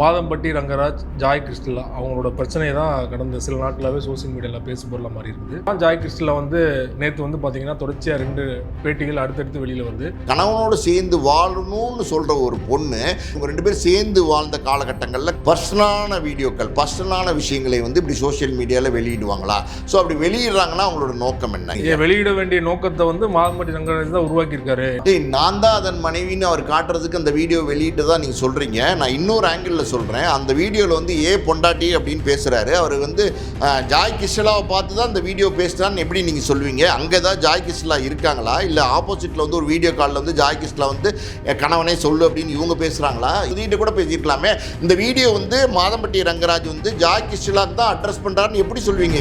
Madhampatti Rangaraj Joy கிறிஸ்டலா அவங்களோட பிரச்சனை தான் கடந்த சில நாட்களாகவே சோஷியல் மீடியாவில் பேசு பொருளாக மாறி இருக்குது. ஜாய் கிறிஸ்டலா வந்து நேற்று வந்து பார்த்தீங்கன்னா தொடர்ச்சியாக ரெண்டு பேட்டிகள் அடுத்தடுத்து வெளியில் வருது. கணவனோடு சேர்ந்து வாழணும்னு சொல்கிற ஒரு பொண்ணு இவங்க ரெண்டு பேரும் சேர்ந்து வாழ்ந்த காலகட்டங்களில் பர்சனலான வீடியோக்கள் பர்சனலான விஷயங்களை வந்து இப்படி சோஷியல் மீடியாவில் வெளியிடுவாங்களா? ஸோ அப்படி வெளியிடுறாங்கன்னா அவங்களோட நோக்கம் என்ன? வெளியிட வேண்டிய நோக்கத்தை வந்து மாதம்பட்டி ரங்கராஜ் தான் உருவாக்கியிருக்காரு. நான் தான் அதன் மனைவின்னு அவர் காட்டுறதுக்கு அந்த வீடியோ வெளியிட்டு தான் நீங்கள் சொல்கிறீங்க நான் இன்னொரு ஆங்கிளில் சொல்கிறேன் அந்த வீடியோவில் வந்து ஏ பொண்டாட்டி அப்படின்னு பேசுகிறாரு அவர் வந்து ஜாய் கிஷ்லாவை பார்த்து தான் அந்த வீடியோ பேசுகிறான்னு எப்படி நீங்கள் சொல்லுவீங்க? அங்கே தான் ஜாய் கிஷ்லா இருக்காங்களா? இல்லை ஆப்போசிட்டில் வந்து ஒரு வீடியோ காலில் வந்து ஜாய் கிஷ்லா வந்து என் கணவனே சொல்லு அப்படின்னு இவங்க பேசுகிறாங்களா இதுகிட்ட கூட பேசியிருக்கலாமே. இந்த வீடியோ வந்து மாதம்பட்டி ரங்கராஜ் வந்து ஜாய் கிஷ்லாக்கு தான் அட்ரஸ் பண்ணுறாருன்னு எப்படி சொல்லுவீங்க?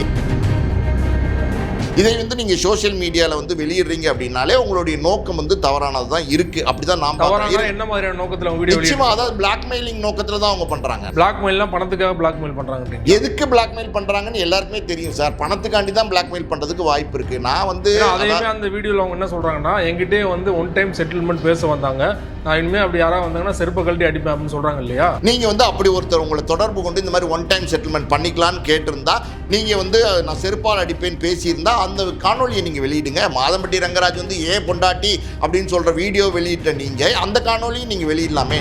இதை வந்து நீங்கள் சோஷியல் மீடியாவில் வந்து வெளியிடுறீங்க அப்படின்னாலே உங்களுடைய நோக்கம் வந்து தவறானது தான் இருக்குது அப்படி தான் தவறான என்ன மாதிரியான நோக்கத்தில் அவங்க வீடியோ வெளியிட நிச்சயமா அதாவது பிளாக்மெயிலிங் நோக்கத்தில் தான் அவங்க பண்ணுறாங்க பிளாக்மெயிலாம் பணத்துக்காக பிளாக்மெயில் பண்ணுறாங்க எதுக்கு பிளாக்மெயில் பண்ணுறாங்கன்னு எல்லாருக்குமே தெரியும் சார். பணத்துக்காண்டி தான் பிளாக்மெயில் பண்ணுறதுக்கு வாய்ப்பு இருக்குது நான் வந்து அதையுமே அந்த வீடியோவில் அவங்க என்ன சொல்கிறாங்கன்னா என்கிட்டயே வந்து ஒன் டைம் செட்டில்மெண்ட் பேச வந்தாங்க. நான் இனிமேல் அப்படி யாராவது வந்தாங்கன்னா செருப்பு கழட்டி அடிப்பேன் அப்படின்னு சொல்கிறாங்க இல்லையா? நீங்கள் வந்து அப்படி ஒருத்தர் உங்களை தொடர்பு கொண்டு இந்த மாதிரி ஒன் டைம் செட்டில்மெண்ட் பண்ணிக்கலான்னு கேட்டிருந்தா நீங்கள் வந்து நான் செருப்பால் அடிப்பேன்னு பேசியிருந்தா அந்த காணொலியை நீங்கள் வெளியிடுங்க. மாதம்பட்டி ரங்கராஜ் வந்து ஏ பொண்டாட்டி அப்படின்னு சொல்கிற வீடியோ வெளியிட்ட நீங்கள் அந்த காணொலியும் நீங்கள் வெளியிடலாமே.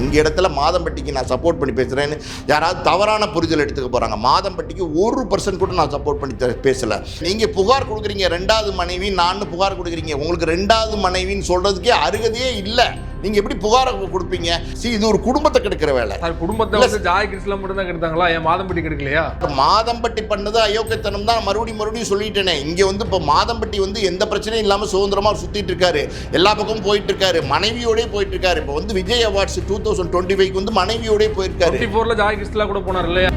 இந்த இடத்துல மாதம்பட்டிக்கு நான் சப்போர்ட் பண்ணி பேசுகிறேன்னு யாராவது தவறான புரிதல் எடுத்துக்க போகிறாங்க மாதம்பட்டிக்கு ஒரு பர்சன்ட் கூட நான் சப்போர்ட் பண்ணி பேசலை. நீங்கள் புகார் கொடுக்குறீங்க ரெண்டாவது மனைவி நான் புகார் கொடுக்குறீங்க. உங்களுக்கு ரெண்டாவது மனைவின்னு சொல்கிறதுக்கே அருகதையே இல்லை. நீங்கள் எப்படி புகாரை கொடுப்பீங்க? see இது ஒரு குடும்பத்தை கெடுக்கிற வேலை. சார் குடும்பத்தை வந்து ஜாய் கிறிஸ்டலா மட்டும் தான் கெடுத்தாங்களா? என் மாதம்பட்டி கெடுக்கலையா? மாதம்பட்டி பண்ணது அயோக்கியத்தனம் தான் மறுபடியும் மறுபடியும் சொல்லிட்டேனே. இங்கே வந்து இப்போ மாதம்பட்டி வந்து எந்த பிரச்சனையும் இல்லாமல் சுதந்திரமாக சுற்றிட்டு இருக்காரு. எல்லா பக்கமும் போயிட்டு இருக்காரு. மனைவியோடய போயிட்டு இருக்காரு. இப்போ வந்து Vijay awards two thousand twenty five வந்து மனைவியோடய போயிருக்காரு. ஃபோரில் ஜாய் கிறிஸ்டலா கூட போனார் இல்லையா?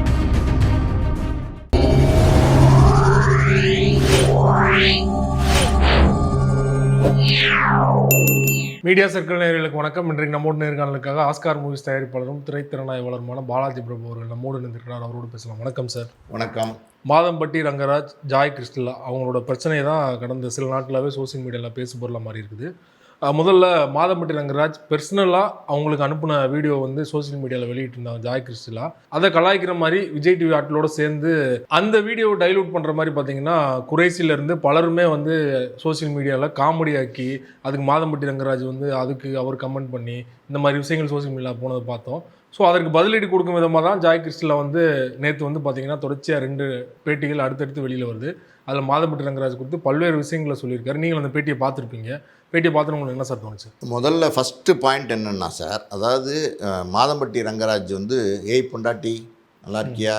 மீடியா சர்க்கிள் நேயர்களுக்கு வணக்கம். இன்றைக்கு நம்மோடு நேர்காணலுக்காக ஆஸ்கார் மூவிஸ் தயாரிப்பாளரும் திரைத்திறனாய்வாளருமான பாலாஜி பிரபு அவர்கள் நம்மோடு இணைந்திருக்கிறார். அவரோடு பேசலாம். வணக்கம் சார். வணக்கம். மாதம்பட்டி ரங்கராஜ் ஜாய் கிறிஸ்டலா அவங்களோட பிரச்சனை தான் கடந்த சில நாட்களாகவே சோஷியல் மீடியாவில் பேசு பொருளாக மாறி இருக்குது முதல்ல மாதம்பட்டி ரங்கராஜ் பர்சனலாக அவங்களுக்கு அனுப்பின வீடியோ வந்து சோஷியல் மீடியாவில் வெளியிட்டிருந்தாங்க ஜாய் கிறிஸ்டிலா. அதை கலாய்க்கிற மாதிரி விஜய் டிவி ஆட்களோட சேர்ந்து அந்த வீடியோவை டைலூட் பண்ணுற மாதிரி பார்த்தீங்கன்னா குறைசிலேருந்து பலருமே வந்து சோஷியல் மீடியாவில் காமெடி ஆக்கி அதுக்கு மாதம்பட்டி ரங்கராஜ் வந்து அதுக்கு அவர் கமெண்ட் பண்ணி இந்த மாதிரி விஷயங்கள் சோஷியல் மீடியாவில் போனதை பார்த்தோம். ஸோ அதற்கு பதிலடி கொடுக்கும் விதமாக தான் ஜாய் கிறிஸ்டலா வந்து நேற்று வந்து பார்த்தீங்கன்னா தொடர்ச்சியாக ரெண்டு பேட்டிகள் அடுத்தடுத்து வெளியில் வருது. அதில் மாதம்பட்டி ரங்கராஜ் கொடுத்து பல்வேறு விஷயங்களை சொல்லியிருக்காரு. நீங்கள் அந்த பேட்டியை பார்த்துருப்பீங்க. பேட்டியை பார்த்து உங்களுக்கு என்ன சார் தோணுச்சு? முதல்ல ஃபஸ்ட்டு பாயிண்ட் என்னென்னா சார் அதாவது மாதம்பட்டி ரங்கராஜ் வந்து ஏய் பொண்டாட்டி நல்லா இருக்கியா?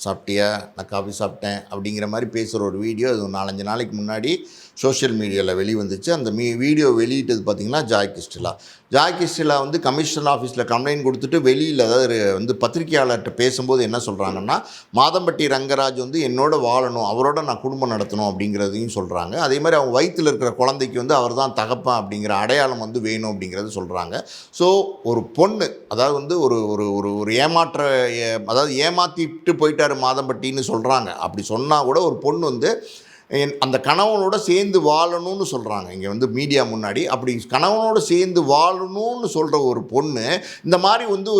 சாப்பிட்டியா? நான் காஃபி சாப்பிட்டேன். அப்படிங்கிற மாதிரி பேசுகிற ஒரு வீடியோ அது ஒரு நாலஞ்சு நாளைக்கு முன்னாடி சோஷியல் மீடியாவில் வெளிவந்துச்சு. அந்த மீ வீடியோ வெளியிட்டது பார்த்திங்கன்னா ஜாய் கிஸ்டிலா ஜாய் கிஸ்டிலா வந்து கமிஷன் ஆஃபீஸில் கம்ப்ளைண்ட் கொடுத்துட்டு வெளியில் அதாவது வந்து பத்திரிகையாளர்கிட்ட பேசும்போது என்ன சொல்கிறாங்கன்னா மாதம்பட்டி ரங்கராஜ் வந்து என்னோட வாழணும். அவரோட நான் குடும்பம் நடத்தணும். அப்படிங்கிறதையும் சொல்கிறாங்க அதே மாதிரி அவங்க வயிற்றில் இருக்கிற குழந்தைக்கு வந்து அவர் தான் தகப்பன் அப்படிங்கிற அடையாளம் வந்து வேணும் அப்படிங்கிறது சொல்கிறாங்க ஸோ ஒரு பொண்ணு அதாவது வந்து ஒரு ஒரு ஒரு ஒரு ஏமாற்ற ஏ- அதாவது ஏமாற்றிட்டு போயிட்டார் மாதம்பட்டின்னு சொல்கிறாங்க அப்படி சொன்னால் கூட ஒரு பொண்ணு வந்து என் அந்த கணவனோட சேர்ந்து வாழணும்னு சொல்கிறாங்க இங்கே வந்து மீடியா முன்னாடி. அப்படி கணவனோட சேர்ந்து வாழணும்னு சொல்கிற ஒரு பொண்ணு இந்த மாதிரி வந்து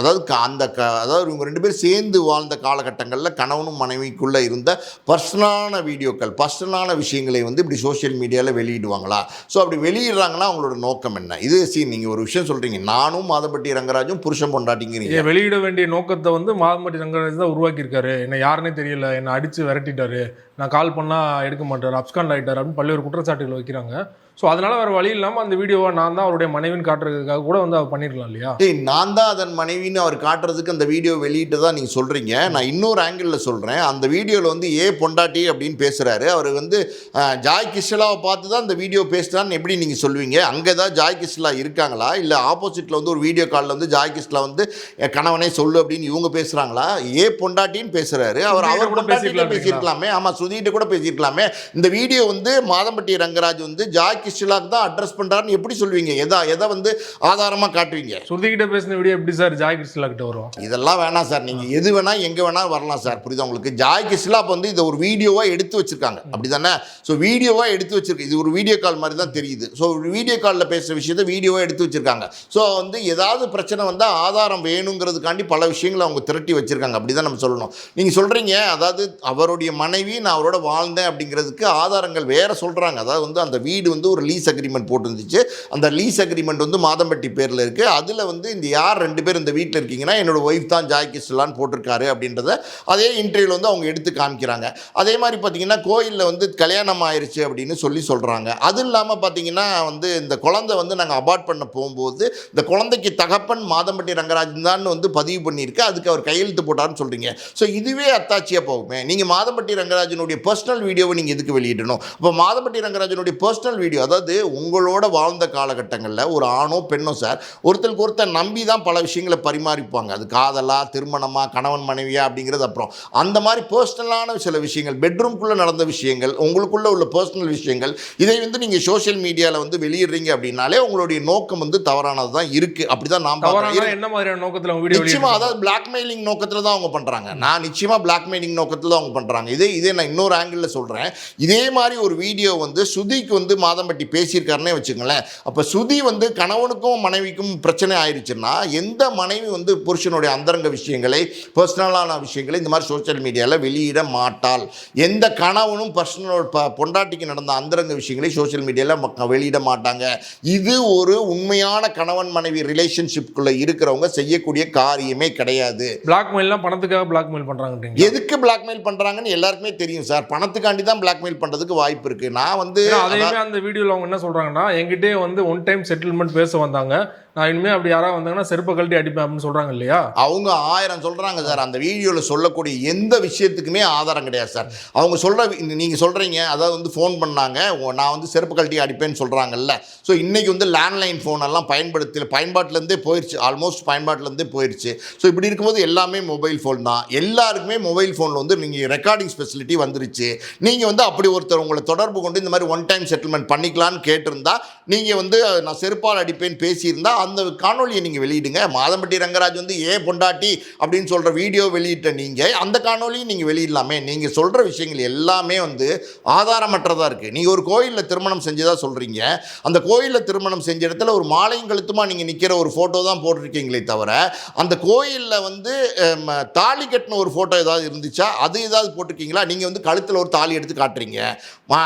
அதாவது க அந்த க அதாவது இவங்க ரெண்டு பேரும் சேர்ந்து வாழ்ந்த காலகட்டங்களில் கணவனும் மனைவிக்குள்ளே இருந்த பர்சனலான வீடியோக்கள் பர்சனலான விஷயங்களை வந்து இப்படி சோஷியல் மீடியாவில் வெளியிடுவாங்களா? ஸோ அப்படி வெளியிடுறாங்கன்னா அவங்களோட நோக்கம் என்ன? இது சி நீங்கள் ஒரு விஷயம் சொல்கிறீங்க நானும் மாதம்பட்டி ரங்கராஜும் புருஷன் பொண்டாட்டிங்கிறீங்க. ஏன் வெளியிட வேண்டிய நோக்கத்தை வந்து மாதம்பட்டி ரங்கராஜ் தான் உருவாக்கியிருக்காரு. என்ன யாருன்னே தெரியல. என்னை அடித்து விரட்டிட்டாரு. நான் கால் பண்ணால் எடுக்க மாட்டார் அப்ஸ்காண்ட் ஆகிட்டார் அப்படின்னு பல்வேறு குற்றச்சாட்டுகள் வைக்கிறாங்க. ஸோ அதனால வேறு வழி இல்லாமல் அந்த வீடியோவை நான் தான் அவருடைய மனைவின்னு காட்டுறதுக்காக கூட வந்து அவர் பண்ணிருக்கலாம் இல்லையா? நான் தான் அதன் மனைவின்னு அவர் காட்டுறதுக்கு அந்த வீடியோ வெளியிட்டு தான் நீங்கள் சொல்கிறீங்க நான் இன்னொரு ஆங்கிளில் சொல்கிறேன் அந்த வீடியோவில் வந்து ஏ பொண்டாட்டி அப்படின்னு பேசுகிறாரு அவர் வந்து ஜாய் கிஷ்லாவை பார்த்து தான் அந்த வீடியோ பேசுகிறான்னு எப்படி நீங்கள் சொல்லுவீங்க அங்கே தான் ஜாய் கிஷ்லா இருக்காங்களா? இல்லை ஆப்போசிட்டில் வந்து ஒரு வீடியோ காலில் வந்து ஜாய் கிஷ்லா வந்து என் கணவனே சொல்லு அப்படின்னு இவங்க பேசுகிறாங்களா ஏ பொண்டாட்டின்னு பேசுகிறாரு அவர் அவர் கூட பேசியிருக்கலாமே. ஆமாம் சுதிகிட்ட கூட பேசியிருக்கலாமே. இந்த வீடியோ வந்து மாதம்பட்டி ரங்கராஜ் வந்து ஜாய் கிருஷ்ணலாக்கு தான் அட்ரஸ் பண்ணுறாருன்னு எப்படி சொல்லுவீங்க? எதா எதை வந்து ஆதாரமாக காட்டுவீங்க? ஸ்ருதி கிட்ட பேசின வீடியோ எப்படி சார் ஜாய் கிறிஸ்டலா கிட்ட வரும்? இதெல்லாம் வேணாம் சார். நீங்கள் எது வேணால் எங்கே வேணால் வரலாம் சார். புரியுதா உங்களுக்கு? ஜாய் அப்போ வந்து இதை ஒரு வீடியோவாக எடுத்து வச்சிருக்காங்க. அப்படி தானே ஸோ வீடியோவாக எடுத்து வச்சிருக்கு இது ஒரு வீடியோ கால் மாதிரி தான் தெரியுது. ஸோ வீடியோ காலில் பேசுகிற விஷயத்த வீடியோவாக எடுத்து வச்சிருக்காங்க. ஸோ வந்து ஏதாவது பிரச்சனை வந்தால் ஆதாரம் வேணுங்கிறதுக்காண்டி பல விஷயங்களை அவங்க திரட்டி வச்சிருக்காங்க. அப்படி தான் நம்ம சொல்லணும். நீங்கள் சொல்கிறீங்க அதாவது அவருடைய மனைவி நான் அவரோட வாழ்ந்தேன் அப்படிங்கிறதுக்கு ஆதாரங்கள் வேற சொல்கிறாங்க அதாவது வந்து அந்த வீடு வந்து ஒரு லீஸ் அக்ரிமெண்ட் போட்டுருந்துச்சு. அந்த லீஸ் அக்ரிமெண்ட் வந்து மாதம்பட்டி பேரில் இருக்குது அதில் வந்து இந்த யார் ரெண்டு பேர் இந்த வீட்டில் இருக்கீங்கன்னா என்னோட ஒய்ஃப் தான் ஜாய் கிஸ்லான்னு போட்டிருக்காரு அப்படின்றத அதே இன்டர்வியூவில் வந்து அவங்க எடுத்து காமிக்கிறாங்க. அதே மாதிரி பார்த்தீங்கன்னா கோயிலில் வந்து கல்யாணம் ஆயிடுச்சு அப்படின்னு சொல்லி சொல்கிறாங்க அது இல்லாமல் பார்த்தீங்கன்னா வந்து இந்த குழந்தை வந்து நாங்கள் அபார்ட் பண்ண போகும்போது இந்த குழந்தைக்கு தகப்பன் மாதம்பட்டி ரங்கராஜன் தான் வந்து பதிவு பண்ணியிருக்கு. அதுக்கு அவர் கையெழுத்து போட்டார்னு சொல்கிறீங்க ஸோ இதுவே அத்தாட்சியாக போகுமே. நீங்கள் மாதம்பட்டி ரங்கராஜனுடைய பர்சனல் வீடியோவை நீங்கள் எதுக்கு வெளியிடணும்? இப்போ மாதம்பட்டி ரங்கராஜனுடைய பர்சனல் வீடியோ அதாவது உங்களோட வாழ்ந்த காலகட்டங்களில் ஒரு ஆணோ பெண்ணோ சார் ஒருத்தருக்கு ஒருத்தர் நம்பி தான் பல விஷயங்களை பரிமாறிப்பாங்க. அது காதலா திருமணமா கணவன் மனைவியா அப்படிங்கிறது அப்புறம். அந்த மாதிரி பர்சனலான சில விஷயங்கள் பெட்ரூம்குள்ளே நடந்த விஷயங்கள் உங்களுக்குள்ள உள்ள பர்சனல் விஷயங்கள் இதை வந்து நீங்கள் சோஷியல் மீடியாவில் வந்து வெளியிடுறீங்க அப்படின்னாலே உங்களுடைய நோக்கம் வந்து தவறானது தான் இருக்குது அப்படி தான் தவறான என்ன மாதிரியான நோக்கத்துல அவங்க வீடியோ நிச்சயமா அதாவது பிளாக்மெயிலிங் நோக்கத்தில் தான் அவங்க பண்றாங்க. நான் நிச்சயமா பிளாக்மெயிலிங் நோக்கத்தில் தான் அவங்க பண்றாங்க. இதே இதே நான் இன்னொரு ஆங்கிளில் சொல்றேன். இதே மாதிரி ஒரு வீடியோ வந்து சுதிக்கு வந்து மாதம்பட்டி பேசியிருக்காருன்னே வச்சுங்களேன் அப்போ சுதி வந்து கணவனுக்கும் மனைவிக்கும் பிரச்சனை ஆயிடுச்சுன்னா எந்த மனைவி வந்து புருஷனுடைய அந்தரங்க விஷயங்களை பர்சனலான விஷயங்களை இந்த மாதிரி சோஷியல் மீடியாவில் வெளியிட மாட்டாள்? எந்த கணவனும் பர்சனல் பொண்டாட்டிக்கு நடந்த அந்தரங்க விஷயங்களை சோஷியல் மீடியாவில் வெளியிட மாட்டாங்க. இது ஒரு உண்மையான கணவன் மனைவி ரிலேஷன்ஷிப்குள்ளே இருக்கிறவங்க செய்யக்கூடிய காரியமே கிடையாது. பிளாக்மெயில்லாம் பணத்துக்காக பிளாக்மெயில் பண்றாங்கன்றீங்க எதுக்கு பிளாக்மெயில் பண்ணுறாங்கன்னு எல்லாருக்குமே தெரியும் சார் பணத்துக்காண்டி தான் பிளாக்மெயில் பண்ணுறதுக்கு வாய்ப்பு இருக்குது நான் வந்து அதையுமே அந்த வீடியோல அவங்க என்ன சொல்றாங்கன்னா என்கிட்டயே வந்து ஒன் டைம் செட்டில்மெண்ட் பேச வந்தாங்க. நான் இனிமே அப்படி யாராவது வந்தாங்கன்னா செருப்பை கழட்டி அடிப்பேன் அப்படின்னு சொல்றாங்க இல்லையா? அவங்க ஆயிரம் சொல்கிறாங்க சார். அந்த வீடியோவில் சொல்லக்கூடிய எந்த விஷயத்துக்குமே ஆதாரம் கிடையாது சார். அவங்க சொல்கிற நீங்கள் சொல்கிறீங்க அதாவது வந்து ஃபோன் பண்ணாங்க நான் வந்து செருப்பு கழட்டி அடிப்பேன்னு சொல்கிறாங்கல்ல ஸோ இன்றைக்கி வந்து லேண்ட்லைன் ஃபோன் எல்லாம் பயன்படுத்தி பயன்பாட்டிலேருந்தே போயிடுச்சு ஆல்மோஸ்ட் பயன்பாட்டிலேருந்தே போயிடுச்சு ஸோ இப்படி இருக்கும்போது எல்லாமே மொபைல் ஃபோன் தான். எல்லாருக்குமே மொபைல் ஃபோனில் வந்து நீங்கள் ரெக்கார்டிங் ஸ்பெசிலிட்டி வந்துருச்சு. நீங்கள் வந்து அப்படி ஒருத்தர் உங்களை தொடர்பு கொண்டு இந்த மாதிரி ஒன் டைம் செட்டில்மெண்ட் பண்ணிக்கலான்னு கேட்டிருந்தா நீங்கள் வந்து நான் செருப்பால் அடிப்பேன்னு பேசியிருந்தா அந்த காணொலியை நீங்கள் வெளியிடுங்க. மாதம்பட்டி ரங்கராஜ் வந்து ஏன் பொண்டாட்டி அப்படின்னு சொல்கிற வீடியோ வெளியிட்ட நீங்கள் அந்த காணொலியும் நீங்கள் வெளியிடலாமே. நீங்கள் சொல்கிற விஷயங்கள் எல்லாமே வந்து ஆதாரமற்றதாக இருக்குது நீங்கள் ஒரு கோயிலில் திருமணம் செஞ்சதாக சொல்கிறீங்க அந்த கோயிலில் திருமணம் செஞ்ச இடத்துல ஒரு மாலையும் கழுத்துமா நீங்கள் நிற்கிற ஒரு ஃபோட்டோ தான் போட்டிருக்கீங்களே தவிர அந்த கோயிலில் வந்து தாலி கட்டின ஒரு ஃபோட்டோ ஏதாவது இருந்துச்சா? அது ஏதாவது போட்டிருக்கீங்களா? நீங்கள் வந்து கழுத்தில் ஒரு தாலி எடுத்து காட்டுறீங்க.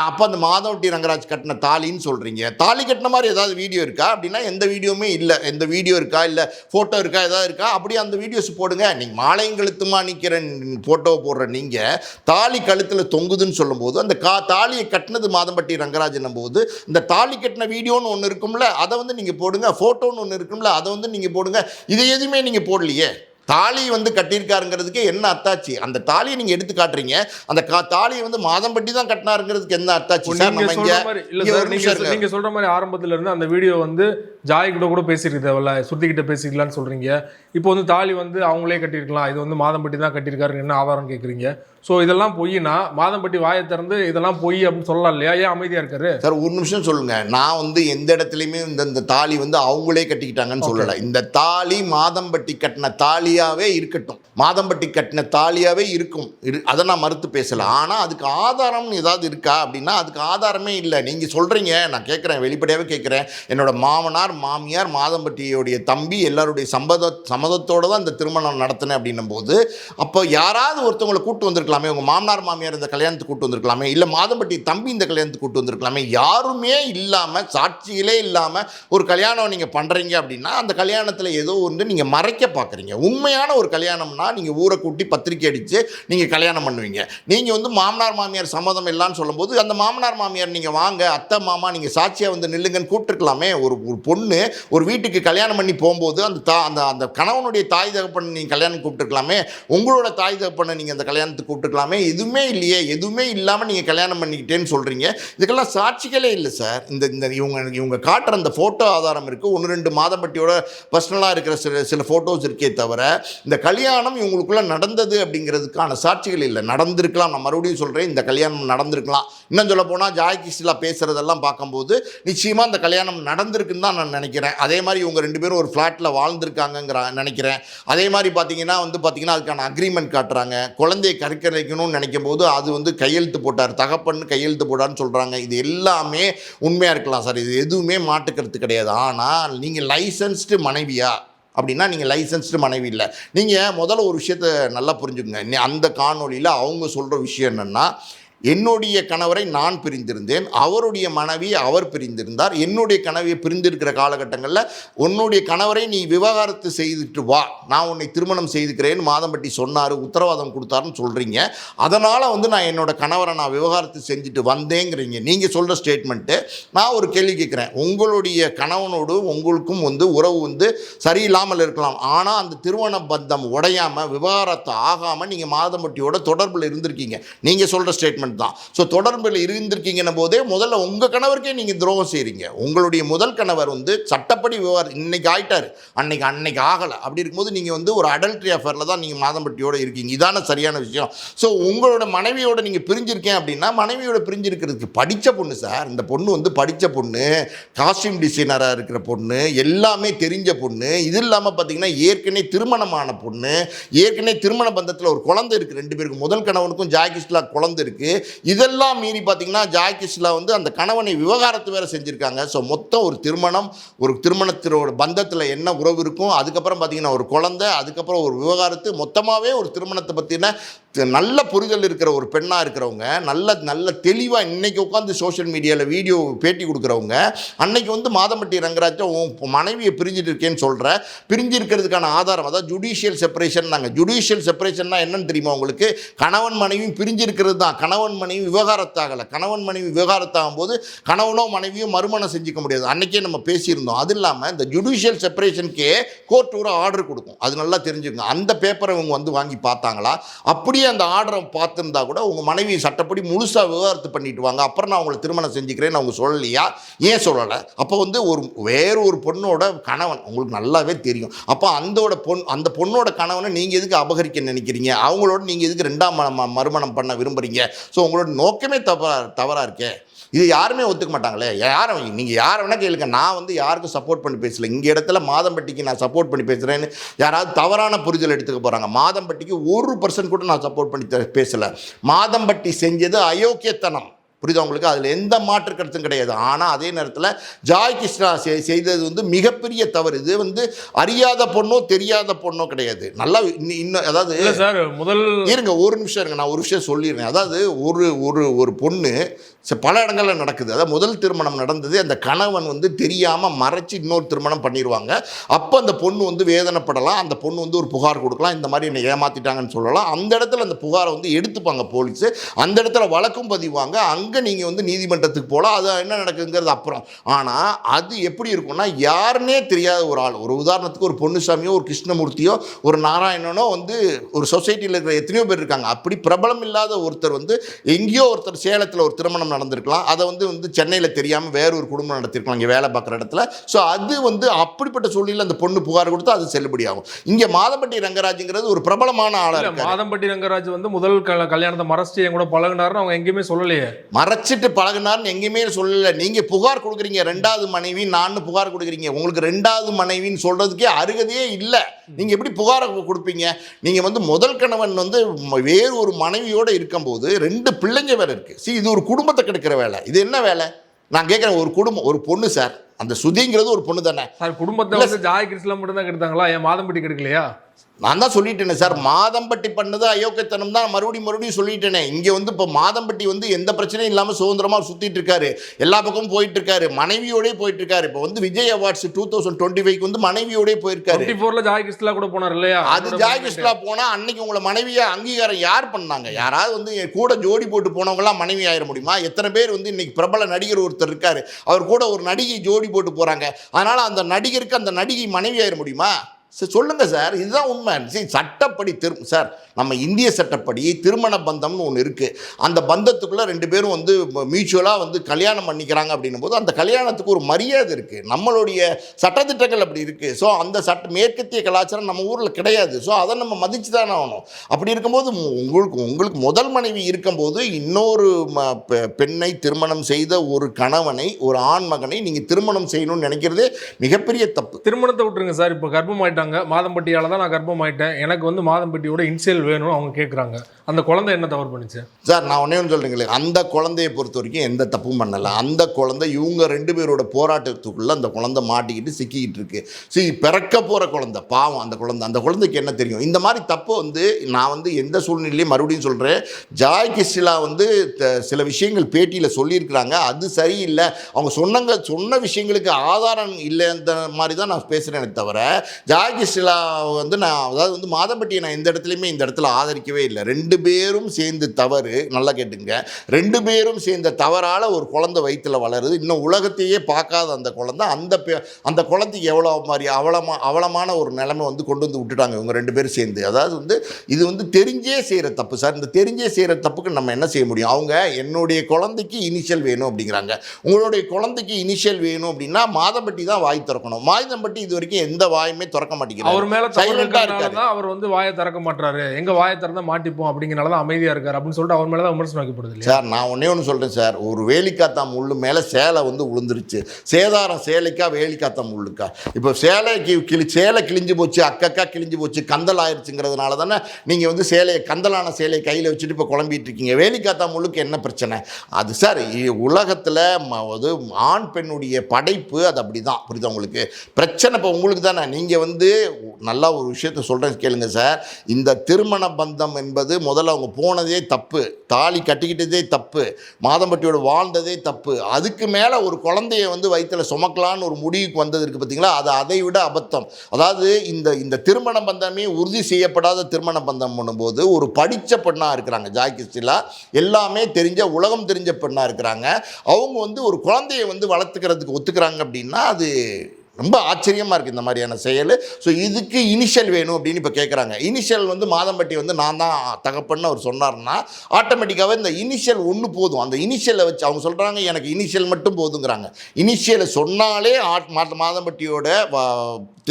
அப்போ அந்த மாதவட்டி ரங்கராஜ் கட்டின தாலின்னு சொல்கிறீங்க தாலி கட்டின மாதிரி ஏதாவது வீடியோ இருக்கா? அப்படின்னா எந்த வீடியோவுமே இல்லை. எந்த வீடியோ இருக்கா இல்லை ஃபோட்டோ இருக்கா ஏதாவது இருக்கா அப்படியே அந்த வீடியோஸ் போடுங்க. நீங்கள் மாலையும் கழுத்துமா நிற்கிற ஃபோட்டோவை போடுற நீங்கள் தாலி கழுத்தில் தொங்குதுன்னு சொல்லும்போது அந்த கா தாலியை கட்டினது மாதம்பட்டி ரங்கராஜன் போது இந்த தாலி கட்டின வீடியோன்னு ஒன்று இருக்கும்ல அதை வந்து நீங்கள் போடுங்க ஃபோட்டோன்னு ஒன்று இருக்கும்ல அதை வந்து நீங்கள் போடுங்க. இது எதுவுமே நீங்கள் போடலையே. தாலி வந்து கட்டியிருக்காருங்கிறதுக்கு என்ன அத்தாச்சி அந்த தாலியை நீங்கள் எடுத்து காட்டுறீங்க. அந்த கா தாலியை வந்து மாதம்பட்டி தான் கட்டினாருங்கிறதுக்கு என்ன அத்தாச்சி சார் நீங்க நம்ம சொல்ற இங்கே நீங்க. நீங்க சொல்ற மாதிரி ஆரம்பத்துல இருந்து அந்த வீடியோ வந்து ஜாய் கிட்ட கூட பேசியிருக்கு தேவையில்ல. சுருதி கிட்ட பேசிக்கலாம்னு சொல்றீங்க. இப்போ வந்து தாலி வந்து அவங்களே கட்டியிருக்கலாம். இது வந்து மாதம்பட்டி தான் கட்டியிருக்காரு என்ன ஆதாரம் கேக்குறீங்க? ஸோ இதெல்லாம் பொய்னா மாதம்பட்டி வாயை திறந்து இதெல்லாம் பொய் அப்படின்னு சொல்லலாம் இல்லையா? ஏன் அமைதியா இருக்காரு? சார் ஒரு நிமிஷம் சொல்லுங்க. நான் வந்து எந்த இடத்துலையுமே இந்த இந்த தாலி வந்து அவங்களே கட்டிக்கிட்டாங்கன்னு சொல்லலை. இந்த தாலி மாதம்பட்டி கட்டின தாலியாவே இருக்கட்டும். மாதம்பட்டி கட்டின தாலியாகவே இருக்கும். இரு- அதை நான் மறுத்து பேசலை. ஆனால் அதுக்கு ஆதாரம்னு ஏதாவது இருக்கா? அப்படின்னா அதுக்கு ஆதாரமே இல்லை. நீங்கள் சொல்கிறீங்க நான் கேட்குறேன் வெளிப்படையாகவே கேட்குறேன் என்னோடய மாமனார் மாமியார் மாதம்பட்டியோடைய தம்பி எல்லாருடைய சம்மத சம்மதத்தோடு தான் இந்த திருமணம் நடத்தினேன் அப்படின்னும் போது அப்போ யாராவது ஒருத்தவங்களை கூட்டு வந்திருக்கலாமே? உங்கள் மாமனார் மாமியார் இந்த கல்யாணத்துக்கு கூட்டு வந்திருக்கலாமே? இல்லை மாதம்பட்டி தம்பி இந்த கல்யாணத்துக்கு கூட்டு வந்திருக்கலாமே? யாருமே இல்லாமல் சாட்சிகளே இல்லாமல் ஒரு கல்யாணம் நீங்கள் பண்ணுறீங்க அப்படின்னா அந்த கல்யாணத்தில் ஏதோ ஒன்று நீங்கள் மறைக்க பார்க்குறீங்க உண்மையான ஒரு கல்யாணம்னா நீங்கள் ஊரை கூட்டி பத்திரிக்கை அடித்து நீங்கள் கல்யாணம் பண்ணுவீங்க. நீங்கள் வந்து மாமனார் மாமியார் சம்மதம் இல்லைன்னு சொல்லும்போது அந்த மாமனார் மாமியார் நீங்கள் வாங்க அத்தை மாமா நீங்கள் சாட்சியாக வந்து நில்லுங்கன்னு கூப்பிட்டுருக்கலாமே. ஒரு ஒரு பொண்ணு ஒரு வீட்டுக்கு கல்யாணம் பண்ணி போகும்போது அந்த தா அந்த அந்த கணவனுடைய தாய் தகப்பன் நீங்கள் கல்யாணம் கூப்பிட்டுருக்கலாமே. உங்களோட தாய் தகப்பனை நீங்கள் அந்த கல்யாணத்துக்கு கூப்பிட்டுருக்கலாமே. எதுவுமே இல்லையே எதுவுமே இல்லாமல் நீங்கள் கல்யாணம் பண்ணிக்கிட்டேன்னு சொல்கிறீங்க இதுக்கெல்லாம் சாட்சிகளே இல்லை சார். இந்த இந்த இவங்க இவங்க காட்டுற அந்த ஃபோட்டோ ஆதாரம் இருக்குது ஒன்று ரெண்டு மாதம்பட்டியோட பர்சனலாக இருக்கிற சில சில ஃபோட்டோஸ் இருக்கே தவிர இந்த கல்யாணம் கல்யாணம் இவங்களுக்குள்ள நடந்தது அப்படிங்கிறதுக்கான சாட்சிகள் இல்லை. நடந்திருக்கலாம். நான் மறுபடியும் சொல்கிறேன் இந்த கல்யாணம் நடந்திருக்கலாம். இன்னும் சொல்ல போனால் ஜாய் கிறிஸ்டிலா பேசுகிறதெல்லாம் பார்க்கும்போது நிச்சயமாக இந்த கல்யாணம் நடந்திருக்குன்னு தான் நான் நினைக்கிறேன். அதே மாதிரி இவங்க ரெண்டு பேரும் ஒரு ஃப்ளாட்டில் வாழ்ந்துருக்காங்கங்கிற நினைக்கிறேன். அதே மாதிரி பார்த்தீங்கன்னா வந்து பார்த்தீங்கன்னா அதுக்கான அக்ரிமெண்ட் காட்டுறாங்க. குழந்தையை கருக்கரைக்கணும்னு நினைக்கும் போது அது வந்து கையெழுத்து போட்டார். தகப்பன்னு கையெழுத்து போட்டார்னு சொல்கிறாங்க இது எல்லாமே உண்மையாக இருக்கலாம் சார். இது எதுவுமே மாட்டுக்கிறது கிடையாது. ஆனால் நீங்கள் லைசன்ஸ்டு மனைவியா அப்படின்னா நீங்கள் லைசன்ஸ்டு மனைவி இல்லை. நீங்கள் முதல்ல ஒரு விஷயத்த நல்லா புரிஞ்சுக்கோங்க. நீ- அந்த காணொளியில் அவங்க சொல்கிற விஷயம் என்னென்னா என்னுடைய கணவரை நான் பிரிந்திருந்தேன். அவருடைய மனைவி அவர் பிரிந்திருந்தார். என்னுடைய கனவியை பிரிந்திருக்கிற காலகட்டங்களில் உன்னுடைய கணவரை நீ விவகாரத்து செய்துட்டு வா. நான் உன்னை திருமணம் செய்துக்கிறேன்னு மாதம்பட்டி சொன்னார் உத்தரவாதம் கொடுத்தாருன்னு சொல்கிறீங்க அதனால் வந்து நான் என்னோட கணவரை நான் விவகாரத்து செஞ்சுட்டு வந்தேங்கிறீங்க. நீங்கள் சொல்கிற ஸ்டேட்மெண்ட்டு நான் ஒரு கேள்வி கேட்குறேன். உங்களுடைய கணவனோடு உங்களுக்கும் வந்து உறவு வந்து சரியில்லாமல் இருக்கலாம். ஆனால் அந்த திருமண பந்தம் உடையாமல் விவகாரத்தை ஆகாமல் நீங்கள் மாதம்பட்டியோட தொடர்பில் இருந்திருக்கீங்க. நீங்கள் சொல்கிற ஸ்டேட்மெண்ட் தான். ஸோ தொடர்பில் இருந்திருக்கீங்கன்னும் போதே முதல்ல உங்கள் கணவருக்கே நீங்கள் துரோகம் செய்கிறீங்க உங்களுடைய முதல் கணவர் வந்து சட்டப்படி விவகாரம் இன்னைக்கு ஆயிட்டார். அன்னைக்கு அன்னைக்கு ஆகலை. அப்படி இருக்கும்போது நீங்கள் வந்து ஒரு அடல்ட்ரி அஃபேரில் தான் நீங்கள் மாதம்பட்டியோட இருக்கீங்க. இதான சரியான விஷயம். ஸோ உங்களோட மனைவியோட நீங்கள் பிரிஞ்சிருக்கேன் அப்படின்னா மனைவியோட பிரிஞ்சிருக்கிறதுக்கு படித்த பொண்ணு சார் இந்த பொண்ணு வந்து படித்த பொண்ணு காஸ்டியூம் டிசைனராக இருக்கிற பொண்ணு எல்லாமே தெரிஞ்ச பொண்ணு இது இல்லாமல் பார்த்தீங்கன்னா ஏற்கனவே திருமணமான பொண்ணு ஏற்கனவே திருமண பந்தத்தில் ஒரு குழந்தை இருக்குது ரெண்டு பேருக்கு முதல் கணவனுக்கும் ஜாகிஸ்லா குழந்தை இருக்குது இதெல்லாம் மீறி பார்த்தீங்கன்னா ஜாகிஸ்லா வந்து அந்த கணவனை விவகாரத்து வேற செஞ்சுருக்காங்க. ஸோ மொத்தம் ஒரு திருமணம் ஒரு திருமணத்தினோட பந்தத்தில் என்ன உறவு இருக்கும் அதுக்கப்புறம் பார்த்தீங்கன்னா ஒரு குழந்தை அதுக்கப்புறம் ஒரு விவகாரத்து மொத்தமாகவே ஒரு திருமணத்தை பற்றின நல்ல புரிதல் இருக்கிற ஒரு பெண்ணாக இருக்கிறவங்க நல்ல நல்ல தெளிவாக இன்னைக்கு உட்காந்து சோஷியல் மீடியாவில் வீடியோ பேட்டி கொடுக்குறவங்க அன்னைக்கு வந்து மாதம்பட்டி ரங்கராஜா உன் மனைவியை பிரிஞ்சுட்டு இருக்கேன்னு சொல்கிற பிரிஞ்சு இருக்கிறதுக்கான ஆதாரம் அதாவது ஜுடிஷியல் செப்பரேஷன் நாங்கள் ஜுடிஷியல் செப்பரேஷன்னா என்னன்னு தெரியுமா உங்களுக்கு? கணவன் மனைவியும் பிரிஞ்சு இருக்கிறது தான். கணவன் மனைவி விவகாரத்தாகலை. கணவன் மனைவி விவகாரத்தாகும் போது கணவனோ மனைவியோ மறுமணம் செஞ்சுக்க முடியாது. அன்னைக்கே நம்ம பேசியிருந்தோம். அது இல்லாமல் இந்த ஜுடிஷியல் செப்பரேஷனுக்கே கோர்ட் ஒரு ஆர்டர் கொடுக்கும். அது நல்லா தெரிஞ்சுக்கோங்க. அந்த பேப்பரை இவங்க வந்து வாங்கி பார்த்தாங்களா? அப்படியே அந்த ஆர்டரை பார்த்துருந்தா கூட உங்கள் மனைவி சட்டப்படி முழுசாக விவகாரத்து பண்ணிட்டு வாங்க. அப்புறம் நான் உங்களை திருமணம் செஞ்சுக்கிறேன்னு அவங்க சொல்லலையா? ஏன் சொல்லலை? அப்போ வந்து ஒரு வேறு ஒரு பொண்ணோட கணவன் உங்களுக்கு நல்லாவே தெரியும். அப்போ அந்தோட பொன் அந்த பொண்ணோட கணவனை நீங்கள் எதுக்கு அபகரிக்க நினைக்கிறீங்க? அவங்களோட நீங்கள் எதுக்கு ரெண்டாம் மறுமணம் பண்ண விரும்புகிறீங்க ஸோ உங்களோட நோக்கமே தவறா தவறாக இருக்கே. இது யாருமே ஒத்துக்க மாட்டாங்களே. யாரும் நீங்கள் யாரை வேணால் கேளுங்க. நான் வந்து யாருக்கும் சப்போர்ட் பண்ணி பேசல. இங்கே இடத்துல மாதம்பட்டிக்கு நான் சப்போர்ட் பண்ணி பேசுகிறேன்னு யாராவது தவறான புரிதல் எடுத்துக்க போகிறாங்க மாதம்பட்டிக்கு ஒரு பர்சன்ட் கூட நான் சப்போர்ட் பண்ணி பேசலை. மாதம்பட்டி செஞ்சது அயோக்கியத்தனம். புரியுதா உங்களுக்கு? அதில் எந்த மாற்று கருத்தும் கிடையாது. ஆனால் அதே நேரத்தில் ஜாய் கிருஷ்ணா செய்- செய்தது வந்து மிகப்பெரிய தவறு. இது வந்து அறியாத பொண்ணோ தெரியாத பொண்ணோ கிடையாது. நல்லா இன்னும் அதாவது சார் முதல் இருங்க ஒரு நிமிஷம் இருங்க. நான் ஒரு விஷயம் சொல்லிடுறேன். அதாவது ஒரு ஒரு ஒரு பொண்ணு ச- பல இடங்களில் நடக்குது. அதாவது முதல் திருமணம் நடந்தது அந்த கணவன் வந்து தெரியாமல் மறைச்சி இன்னொரு திருமணம் பண்ணிடுவாங்க அப்போ அந்த பொண்ணு வந்து வேதனைப்படலாம். அந்த பொண்ணு வந்து ஒரு புகார் கொடுக்கலாம். இந்த மாதிரி என்னை ஏமாற்றிட்டாங்கன்னு சொல்லலாம். அந்த இடத்துல அந்த புகாரை வந்து எடுத்துப்பாங்க போலீஸு. அந்த இடத்துல வழக்கும் பதிவாங்க. அங்கே நீங்கள் வந்து நீதிமன்றத்துக்கு போகலாம் அது என்ன நடக்குங்கிறது அப்புறம். ஆனால் அது எப்படி இருக்கும்னா யாருன்னே தெரியாத ஒரு ஆள். ஒரு உதாரணத்துக்கு ஒரு பொன்னுசாமியோ ஒரு கிருஷ்ணமூர்த்தியோ ஒரு நாராயணனோ வந்து ஒரு சொசைட்டியில் இருக்கிற எத்தனையோ பேர் இருக்காங்க. அப்படி பிரபலம் இல்லாத ஒருத்தர் வந்து எங்கேயோ ஒருத்தர் சேலத்தில் ஒரு திருமணம் நடந்திருக்கலாம். அதை வந்து வந்து சென்னையில் தெரியாமல் வேற ஒரு குடும்பம் நடத்திருக்கலாம். இங்கே வேலை பார்க்குற இடத்துல. ஸோ அது வந்து அப்படிப்பட்ட சூழ்நிலையில் அந்த பொண்ணு புகார் கொடுத்தா அது செல்லுபடியாகும் இங்கே மாதம்பட்டி ரங்கராஜுங்கிறது ஒரு பிரபலமான இருக்காரு. மாதம்பட்டி ரங்கராஜ் வந்து முதல் கல- கல்யாணத்தை மறைச்சிட்டு என் கூட பழகுனாருன்னு அவங்க எங்கேயுமே சொல்லலையே. மறைச்சிட்டு பழகுனார்னு எங்கேயுமே சொல்லலை. நீங்கள் புகார் கொடுக்குறீங்க ரெண்டாவது மனைவி நான் புகார் கொடுக்குறீங்க. உங்களுக்கு ரெண்டாவது மனைவின்னு சொல்கிறதுக்கே அருகதையே இல்லை. நீங்கள் எப்படி புகாரை கொடுப்பீங்க? நீங்கள் வந்து முதல் கணவன் வந்து வேறு ஒரு மனைவியோடு இருக்கும்போது ரெண்டு பிள்ளைங்க வேறு இருக்குது see இது ஒரு குடும்பத்தை கெடுக்கிற வேலை. இது என்ன வேலை? நான் கேட்குறேன் ஒரு குடும்பம் ஒரு பொண்ணு சார். அந்த சுதிங்கிறது ஒரு பொண்ணு தானே. சார் குடும்பத்தை இல்ல வந்து ஜாய் கிருஷ்ணா மட்டும் தான் கெடுத்தாங்களா? ஏன் மாதம்பட்டி கெடுக்கலையா? நான் தான் சொல்லிட்டேனே சார் மாதம்பட்டி பண்ணது அயோக்கியத்தனம் தான். மறுபடியும் மறுபடியும் சொல்லிட்டேனே. இங்கே வந்து இப்போ மாதம்பட்டி வந்து எந்த பிரச்சனையும் இல்லாமல் சுதந்திரமாக சுற்றிட்டு இருக்காரு. எல்லா பக்கமும் போயிட்டு இருக்காரு. மனைவியோடய போயிட்டு இருக்காரு. இப்போ வந்து Vijay awards two thousand twenty five வந்து மனைவியோடய போயிருக்காரு ஃபோர்ல ஜாய் கிருஷ்ணா கூட போனார் இல்லையா? அது ஜாய் கிருஷ்ணா போனா அன்னைக்கு உங்களை மனைவியா அங்கீகாரம் யார் பண்ணாங்க? யாராவது வந்து என் கூட ஜோடி போட்டு போனவங்கலாம் மனைவி ஆயிட முடியுமா? எத்தனை பேர் வந்து இன்னைக்கு பிரபல நடிகர் ஒருத்தர் இருக்காரு. அவர் கூட ஒரு நடிகை ஜோடி போட்டு போறாங்க. அதனால அந்த நடிகருக்கு அந்த நடிகை மனைவி ஆயிட முடியுமா? சார் சொல்லுங்கள் சார். இதுதான் உண்மை. சரி சட்டப்படி திரு சார் நம்ம இந்திய சட்டப்படி திருமண பந்தம்னு ஒன்று இருக்குது அந்த பந்தத்துக்குள்ளே ரெண்டு பேரும் வந்து மியூச்சுவலாக வந்து கல்யாணம் பண்ணிக்கிறாங்க அப்படின்னும் போது அந்த கல்யாணத்துக்கு ஒரு மரியாதை இருக்குது நம்மளுடைய சட்டத்திட்டங்கள் அப்படி இருக்குது ஸோ அந்த சட்ட மேற்கத்திய கலாச்சாரம் நம்ம ஊரில் கிடையாது. ஸோ அதை நம்ம மதித்து தானே ஆகணும். அப்படி இருக்கும்போது உங்களுக்கு உங்களுக்கு முதல் மனைவி இருக்கும்போது இன்னொரு ம- பெ- பெண்ணை திருமணம் செய்த ஒரு கணவனை ஒரு ஆண் மகனை நீங்கள் திருமணம் செய்யணும்னு நினைக்கிறதே மிகப்பெரிய தப்பு. திருமணத்தை விட்டுருங்க சார். இப்போ கேட்டாங்க மாதம்பட்டியால் தான் நான் கர்ப்பம் ஆயிட்டேன் எனக்கு வந்து மாதம்பட்டியோட இன்சியல் வேணும்னு அவங்க கேட்குறாங்க அந்த குழந்தை என்ன தவறு பண்ணுச்சு? சார் நான் ஒன்றே ஒன்று சொல்கிறீங்களே அந்த குழந்தையை பொறுத்த வரைக்கும் எந்த தப்பும் பண்ணலை. அந்த குழந்தை இவங்க ரெண்டு பேரோட போராட்டத்துக்குள்ளே அந்த குழந்தை மாட்டிக்கிட்டு சிக்கிக்கிட்டு இருக்கு. சி பிறக்க போகிற குழந்தை பாவம் அந்த குழந்தை. அந்த குழந்தைக்கு என்ன தெரியும்? இந்த மாதிரி தப்பு வந்து நான் வந்து எந்த சூழ்நிலையும் மறுபடியும் சொல்கிறேன் ஜாய் கிஸ்டிலா வந்து த- சில விஷயங்கள் பேட்டியில் சொல்லியிருக்கிறாங்க. அது சரியில்லை. அவங்க சொன்னங்க சொன்ன விஷயங்களுக்கு ஆதாரம் இல்லைன்ற மாதிரி தான் நான் பேசுகிறேனே தவிர ஜாய் கிஸ்டிலா வந்து நான் அதாவது வந்து மாதம்பட்டியை நான் எந்த இடத்துலையுமே இந்த இடத்துல ஆதரிக்கவே இல்லை. ரெண்டு பேரும் சேர்ந்து தவறு நல்லா கேட்டுங்க. ரெண்டு பேரும் சேர்ந்த தவறால் ஒரு குழந்தை வயிற்றில் வளருது. இன்னும் உலகத்தையே பார்க்காத அந்த குழந்தை அந்த பெ- அந்த குழந்தைக்கு எவ்வளோ மாதிரி அவலமா அவலமான ஒரு நிலைமை வந்து கொண்டு வந்து விட்டுட்டாங்க இவங்க ரெண்டு பேரும் சேர்ந்து. அதாவது வந்து இது வந்து தெரிஞ்சே செய்கிற தப்பு. சார் இந்த தெரிஞ்சே செய்கிற தப்புக்கு நம்ம என்ன செய்ய முடியும்? அவங்க என்னுடைய குழந்தைக்கு இனிஷியல் வேணும் அப்படிங்கிறாங்க. உங்களுடைய குழந்தைக்கு இனிஷியல் வேணும் அப்படின்னா மாதம்பட்டி தான் வாய் திறக்கணும். மாதம்பட்டி இது வரைக்கும் எந்த வாயுமே திறக்க அவர் மாட்டேங்கிறார் மேல தவறு Silent-ஆ இருக்கிறதுனால இருக்காரு. அவர் வந்து வாயை திறக்க மாட்டாரு எங்க வாயை திறந்தா மாட்டிப்போம் அப்படிங்கறனால தான் அமைதியா இருக்காரு அப்படின்னு சொல்லிட்டு அவர் மேல தான் விமர்சனம் வைக்கப்படுது சார் நான் ஒன்றே ஒன்று சொல்கிறேன் சார். ஒரு வேலிக்காத்தா முள்ளு மேலே சேலை வந்து விழுந்துருச்சு சேதாரம் சேலைக்கா வேலிக்காத்தா முள்ளுக்கா? இப்போ சேலைக்கு கிளி சேலை கிழிஞ்சு போச்சு அக்கக்கா கிழிஞ்சு போச்சு கந்தல் ஆயிடுச்சுங்கிறதுனால தானே நீங்கள் வந்து சேலையை கந்தலான சேலையை கையில் வச்சுட்டு இப்போ குழம்பிட்டு இருக்கீங்க. வேலிக்காத்தா முள்ளுக்கு என்ன பிரச்சனை? அது சார் உலகத்தில் அது ஆண் பெண்ணுடைய படைப்பு அது அப்படி தான் புரியுதா உங்களுக்கு? பிரச்சனை இப்போ உங்களுக்கு தானே. நீங்கள் வந்து நல்லா ஒரு விஷயத்த சொல்கிறேன் கேளுங்க சார். இந்த திருமண பந்தம் என்பது முதல்ல அவங்க போனதே தப்பு. தாலி கட்டிக்கிட்டதே தப்பு. மாதம்பட்டியோட வாழ்ந்ததே தப்பு. அதுக்கு மேலே ஒரு குழந்தைய வந்து வயிற்றில் சுமக்கலான்னு ஒரு முடிவுக்கு வந்தது இருக்குது பார்த்தீங்களா அது அதை விட அபத்தம். அதாவது இந்த இந்த திருமண பந்தமே உறுதி செய்யப்படாத திருமண பந்தம் பண்ணும்போது ஒரு படித்த பெண்ணாக இருக்கிறாங்க ஜாக்கிஸ்டிலா. எல்லாமே தெரிஞ்ச உலகம் தெரிஞ்ச பெண்ணாக இருக்கிறாங்க. அவங்க வந்து ஒரு குழந்தைய வந்து வளர்த்துக்கிறதுக்கு ஒத்துக்கிறாங்க அப்படின்னா அது ரொம்ப ஆச்சரியமாக இருக்குது இந்த மாதிரியான செயல். ஸோ இதுக்கு இனிஷியல் வேணும் அப்படின்னு இப்போ கேட்குறாங்க இனிஷியல் வந்து மாதம்பட்டி வந்து நான் தான் தகப்பன்னு அவர் சொன்னார்னா ஆட்டோமேட்டிக்காகவே இந்த இனிஷியல் ஒன்று போதும். அந்த இனிஷியலை வச்சு அவங்க சொல்கிறாங்க எனக்கு இனிஷியல் மட்டும் போதுங்கிறாங்க. இனிஷியலை சொன்னாலே ஆட் மாதம்பட்டியோட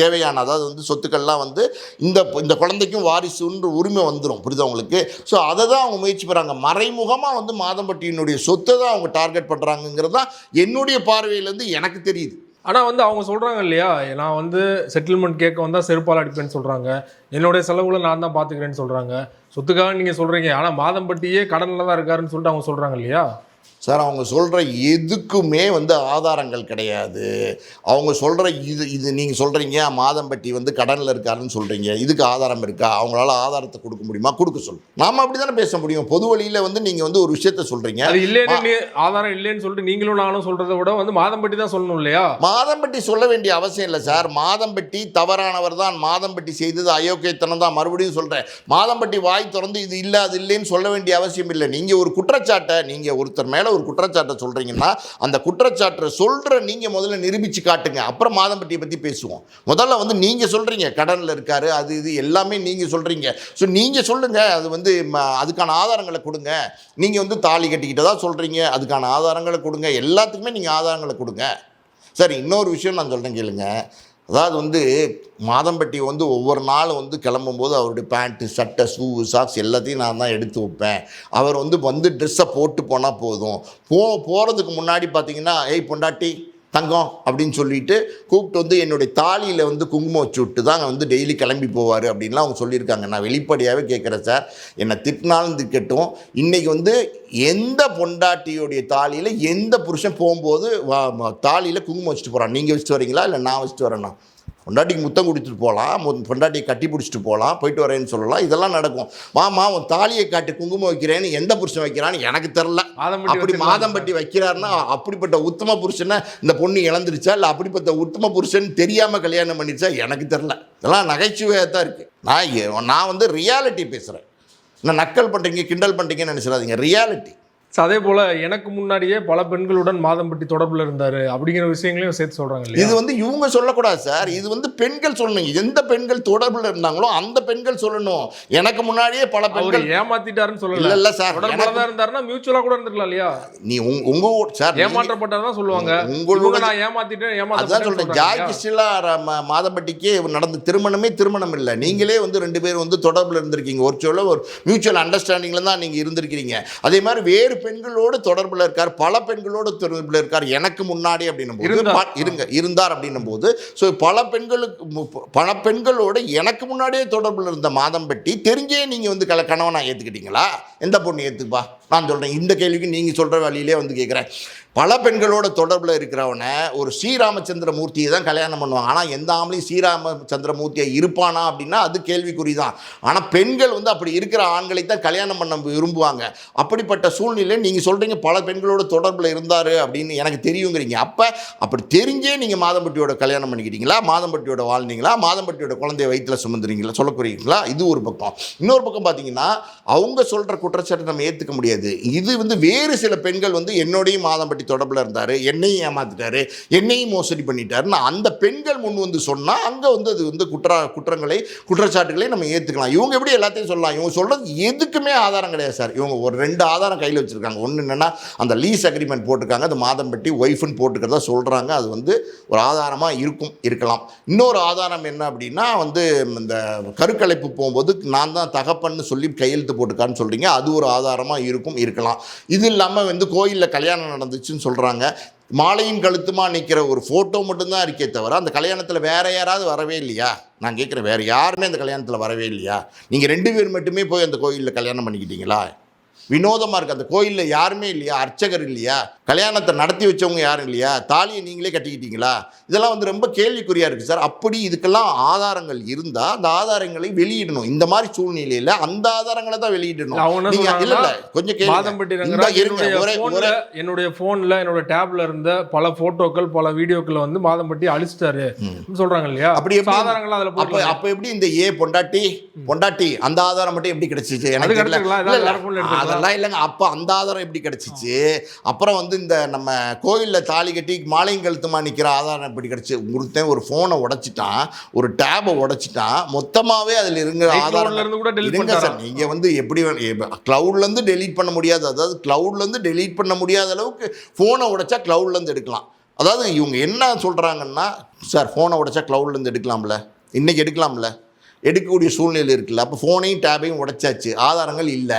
தேவையான அதாவது வந்து சொத்துக்கள்லாம் வந்து இந்த இந்த குழந்தைக்கும் வாரிசுன்ற உரிமை வந்துடும் புரியுதா உங்களுக்கு? ஸோ அதை தான் அவங்க முயற்சி பண்ணுறாங்க மறைமுகமாக வந்து மாதம்பட்டியினுடைய சொத்தை தான் அவங்க டார்கெட் பண்ணுறாங்கங்கிறது தான் என்னுடைய பார்வையிலேருந்து எனக்கு தெரியுது. ஆனால் வந்து அவங்க சொல்கிறாங்க இல்லையா நான் வந்து செட்டில்மெண்ட் கேட்க வந்தால் செருப்பால் அடிப்பேன்னு சொல்கிறாங்க என்னுடைய செலவுகளை நான் தான் பார்த்துக்கிறேன்னு சொல்கிறாங்க சொத்துக்காக நீங்கள் சொல்கிறீங்க ஆனால் மாதம்பட்டியே கடனில் தான் இருக்காருன்னு சொல்லிட்டு அவங்க சொல்கிறாங்க இல்லையா? சார் அவங்க சொல்கிற எதுக்குமே வந்து ஆதாரங்கள் கிடையாது. அவங்க சொல்கிற இது இது நீங்கள் சொல்கிறீங்க மாதம்பட்டி வந்து கடனில் இருக்காருன்னு சொல்கிறீங்க இதுக்கு ஆதாரம் இருக்கா? அவங்களால ஆதாரத்தை கொடுக்க முடியுமா? கொடுக்க சொல்லு. நாம அப்படி தானே பேச முடியும். பொது வழியில் வந்து நீங்கள் வந்து ஒரு விஷயத்த சொல்கிறீங்க அது இல்லைன்னு ஆதாரம் இல்லைன்னு சொல்லிட்டு நீங்களும் நானும் சொல்றதை விட வந்து மாதம்பட்டி தான் சொல்லணும் இல்லையா? மாதம்பட்டி சொல்ல வேண்டிய அவசியம் இல்லை சார். மாதம்பட்டி தவறானவர் தான். மாதம்பட்டி செய்தது அயோக்கியத்தனம் தான். மறுபடியும் சொல்கிறேன் மாதம்பட்டி வாய் திறந்து இது இல்லை அது இல்லைன்னு சொல்ல வேண்டிய அவசியம் இல்லை. நீங்கள் ஒரு குற்றச்சாட்டை நீங்கள் ஒருத்தர் மேலே ஒரு குற்றச்சாட்டை சொல்கிறீங்கன்னா அந்த குற்றச்சாட்டை சொல்கிற நீங்கள் முதல்ல நிரூபித்து காட்டுங்க. அப்புறம் மாதம்பட்டியை பற்றி பேசுவோம். முதல்ல வந்து நீங்கள் சொல்கிறீங்க கடனில் இருக்கார் அது இது எல்லாமே நீங்கள் சொல்கிறீங்க ஸோ நீங்கள் சொல்லுங்கள் அது வந்து ம, அதுக்கான ஆதாரங்களை கொடுங்க. நீங்கள் வந்து தாலி கட்டிக்கிட்டதா சொல்கிறீங்க அதுக்கான ஆதாரங்களை கொடுங்க. எல்லாத்துக்குமே நீங்கள் ஆதாரங்களை கொடுங்க. சரி இன்னொரு விஷயம் நான் சொல்கிறேன் கேளுங்கள் அதாவது வந்து மாதம்பட்டி வந்து ஒவ்வொரு நாளும் வந்து கிளம்பும்போது அவருடைய பேண்ட்டு சட்டை ஷூ சாக்ஸ் எல்லாத்தையும் நான் தான் எடுத்து வைப்பேன். அவர் வந்து வந்து ட்ரெஸ்ஸை போட்டு போனால் போதும். போ போகிறதுக்கு முன்னாடி பார்த்தீங்கன்னா ஏய் பொண்டாட்டி தங்கம் அப்படின்னு சொல்லிட்டு கூப்பிட்டு வந்து என்னுடைய தாலியில் வந்து குங்குமம் வச்சு விட்டு தான் வந்து டெய்லி கிளம்பி போவார் அப்படின்லாம் அவங்க சொல்லியிருக்காங்க. நான் வெளிப்படையாகவே கேட்குறேன் சார். என்னை திட்டினாலும் திக்கட்டும். இன்றைக்கி வந்து எந்த பொண்டாட்டியுடைய தாலியில் எந்த புருஷன் போகும்போது தாலியில் குங்குமம் வச்சுட்டு போகிறான் நீங்கள் வச்சுட்டு வரீங்களா? இல்லை நான் வச்சுட்டு வரேன்னா பொண்டாட்டிக்கு முத்தம் கொடுத்துட்டு போகலாம் பொண்டாட்டியை கட்டி பிடிச்சிட்டு போகலாம் போயிட்டு வரேன்னு சொல்லலாம். இதெல்லாம் நடக்கும். மாமா உன் தாலியை காட்டி குங்குமம் வைக்கிறேன்னு எந்த புருஷன் வைக்கிறான்னு எனக்கு தெரில அப்படி. மாதம்பட்டி வைக்கிறாருன்னா அப்படிப்பட்ட உத்தம புருஷனை இந்த பொண்ணு இழந்துருச்சா? இல்லை அப்படிப்பட்ட உத்தம புருஷன் தெரியாமல் கல்யாணம் பண்ணிருச்சா? எனக்கு தெரில இதெல்லாம் நகைச்சுவையாக தான் இருக்குது நான் நான் வந்து ரியாலிட்டி பேசுகிறேன் நான் நக்கல் பண்ணுறீங்க கிண்டல் பண்ணுறீங்கன்னு நினச்சிடாதீங்க. ரியாலிட்டி So, அதே போல எனக்கு முன்னாடியே பல பெண்களுடன் மாதம்பட்டி தொடர்புல இருந்தாரு அப்படிங்கிற விஷயங்களையும் சேர்த்து இல்லையா? இது வந்து இவங்க சொல்லக்கூடாது சார். இது வந்து பெண்கள் சொல்லணும். எந்த பெண்கள் தொடர்புல இருந்தாங்களோ அந்த பெண்கள் சொல்லணும். எனக்கு முன்னாடியே பல பெண்கள் ஏமாத்திட்டாருன்னு இல்ல சொல்லல. இல்ல சார். தொடர்புல தான் இருந்தாருன்னா மியூச்சுவலா கூட இருந்திருக்கலாம் இல்லையா? நீ உங்க- உங்க சார் நீங்க- ஏமாற்றப்பட்டாருதான் சொல்லுவாங்க. உங்களோட நான் ஏமாத்திட்டேன் சொல்றேன். சொல்றாங்க ஜாய்? கிறிஸ்டிலா மாதம்பட்டிக்கு நடந்த திருமணமே திருமணம் இல்லை. நீங்களே வந்து ரெண்டு பேரும் வந்து தொடர்பில் இருந்திருக்கீங்க. ஒரு சொல்ல ஒரு மியூச்சுவல் அண்டர்ஸ்டாண்டிங்ல தான் நீங்க இருந்திருக்கிறீங்க. அதே மாதிரி வேறு பெண்களோடு தொடர்பில் இருக்கார் பல பெண்களோடு தொடர்பில் இருக்கார் எனக்கு முன்னாடி அப்படின்னும் போது இருங்க இருந்தார் அப்படின்னும் போது ஸோ பல பெண்களுக்கு பல பெண்களோடு எனக்கு முன்னாடியே தொடர்பில் இருந்த மாதம்பட்டி தெரிஞ்சே நீங்க வந்து கல கணவனா ஏத்துக்கிட்டீங்களா? எந்த பொண்ணு ஏத்துப்பா? நான் சொல்றேன் இந்த கேள்விக்கு நீங்க சொல்ற வழியிலே வந்து கேட்குறேன் பல பெண்களோட தொடர்பில் இருக்கிறவனை ஒரு ஸ்ரீராமச்சந்திர மூர்த்தியை தான் கல்யாணம் பண்ணுவாங்க. ஆனால் எந்த ஆம்பளையும் ஸ்ரீராமச்சந்திர மூர்த்தியை இருப்பானா அப்படின்னா அது கேள்விக்குறி தான். ஆனால் பெண்கள் வந்து அப்படி இருக்கிற ஆண்களை தான் கல்யாணம் பண்ண விரும்புவாங்க. அப்படிப்பட்ட சூழ்நிலை நீங்கள் சொல்கிறீங்க பல பெண்களோட தொடர்பில் இருந்தார் அப்படின்னு எனக்கு தெரியுங்கிறீங்க. அப்போ அப்படி தெரிஞ்சே நீங்கள் மாதம்பட்டியோட கல்யாணம் பண்ணிக்கிட்டீங்களா? மாதம்பட்டியோட வாழ்ந்தீங்களா? மாதம்பட்டியோட குழந்தைய வயிற்றில் சுமந்துறீங்களா? சொல்லக்கூடியீங்களா இது ஒரு பக்கம். இன்னொரு பக்கம் பார்த்தீங்கன்னா அவங்க சொல்கிற குற்றச்சாட்டை நம்ம ஏற்றுக்க முடியாது. இது வந்து வேறு சில பெண்கள் வந்து என்னோடையும் மாதம்பட்டி தொடர்பில் இருந்தார் என்னையும் ஏமாத்திட்டாரு என்னையும் மோசடி பண்ணிட்டாருன்னு அந்த பெண்கள் முன் வந்து சொன்னால் அங்கே வந்து அது வந்து குற்ற குற்றங்களை குற்றச்சாட்டுகளை நம்ம ஏற்றுக்கலாம் இவங்க எப்படி எல்லாத்தையும் சொல்லலாம்? இவங்க சொல்கிறது எதுக்குமே ஆதாரம் கிடையாது சார். இவங்க ஒரு ரெண்டு ஆதாரம் கையில் வச்சுருக்காங்க. ஒன்று என்னென்னா அந்த லீஸ் அக்ரிமெண்ட் போட்டிருக்காங்க. அது மாதம்பட்டி ஒய்ஃப்னு போட்டுக்கிறதா சொல்கிறாங்க அது வந்து ஒரு ஆதாரமாக இருக்கும் இருக்கலாம். இன்னொரு ஆதாரம் என்ன அப்படின்னா வந்து இந்த கருக்கலைப்பு போகும்போது நான் தான் தகப்பன்னு சொல்லி கையெழுத்து போட்டுக்கான்னு சொல்கிறீங்க அது ஒரு ஆதாரமாக இருக்கும் இருக்கலாம். இது இல்லாமல் வந்து கோயிலில் கல்யாணம் நடந்துச்சு. நடந்துச்சுன்னு சொல்கிறாங்க மாலையின் கழுத்துமா நிற்கிற ஒரு ஃபோட்டோ மட்டும்தான் இருக்கே தவிர அந்த கல்யாணத்தில் வேறு யாராவது வரவே இல்லையா? நான் கேட்குறேன் வேறு யாருமே அந்த கல்யாணத்தில் வரவே இல்லையா? நீங்கள் ரெண்டு பேர் மட்டுமே போய் அந்த கோயிலில் கல்யாணம் பண்ணிக்கிட்டீங்களா? வினோதமாக இருக்குது அந்த கோயிலில் யாருமே இல்லையா? அர்ச்சகர் இல்லையா? கல்யாணத்தை நடத்தி வச்சவங்க யாரும் இல்லையா? தாலியை நீங்களே கட்டிக்கிட்டீங்களா? இதெல்லாம் வந்து ரொம்ப கேள்விக்குறியாக இருக்குது சார். அப்படி இதுக்கெல்லாம் ஆதாரங்கள் இருந்தால் அந்த ஆதாரங்களை வெளியிடணும். இந்த மாதிரி சூழ்நிலையில் அந்த ஆதாரங்களை தான் வெளியிடணும். அவங்க என்ன நீங்க இல்ல இல்ல கொஞ்சம் என்னுடைய ஒரே போன்ல ஒரே என்னுடைய போன்ல என்னோட டேப்ல இருந்த பல போட்டோக்கள் பல வீடியோக்கள் வந்து மாதம்பட்டி அழிச்சிட்டாரு. சொல்றாங்க இல்லையா? அப்படி சாதாரணங்களா அதுல அப்ப அப்ப எப்படி இந்த ஏ பொண்டாட்டி பொண்டாட்டி அந்த ஆதாரம் மட்டும் எப்படி கிடைச்சிச்சு? எனக்கு. அதெல்லாம் இல்லைங்க. அப்ப அந்த ஆதாரம் எப்படி கிடைச்சிச்சு? அப்புறம் வந்து இந்த நம்ம கோயில்ல தாலி கட்டி மாலையும் கழுத்துமா நிக்கிற ஆதாரம் எப்படி கிடைச்சு ஒருத்தன் ஒரு போனை உடைச்சிட்டான் ஒரு டேபை உடைச்சிட்டான் மொத்தமாவே அதுல ல ஆதாரம் கூட இருங்க சார் பண்ணிட்டாராம். நீங்க வந்து எப்படி கிளவுட்ல இருந்து டெலீட் பண்ண முடியாது. அதாவது கிளவுட்ல இருந்து டெலீட் பண்ண முடியாத அளவுக்கு போனை உடைச்சா கிளவுட்ல இருந்து எடுக்கலாம். அதாவது இவங்க என்ன சொல்றாங்கன்னா சார் போனை உடைச்சா கிளவுட்ல இருந்து எடுக்கலாம்ல? இன்னைக்கு எடுக்கலாம்ல? எடுக்கக்கூடிய சூழ்நிலை இருக்குல்ல. அப்போ ஃபோனையும் டேபையும் உடைச்சாச்சு. ஆதாரங்கள் இல்லை.